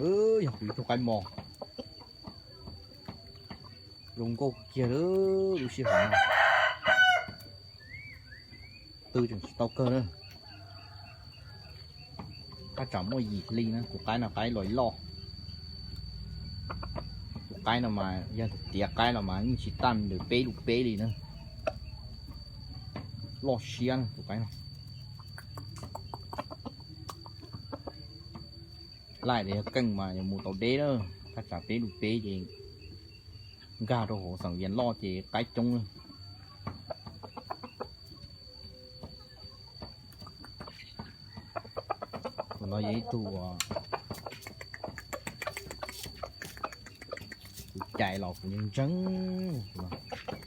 เลยอยากไปทุกันมอง ลงก็เกียร์เลยดูสิฮะตื่นจนสตอเกอร์เลยก็จับมวยหยีกลีนะตุกไก่หน้าไก่ลอยลอตุกไก่หน้ามายังเตียไก่หน้ามายังชิดตันหรือเป๊ะหรือเป๊ะลีนะล่อเชียนตุกไก่ lại để cần mà một tàu đế đó ta trả tế đủ tế gì gà đồ hổ sẵn yên lo chế cái trông nó giấy tù chạy lọt những trắng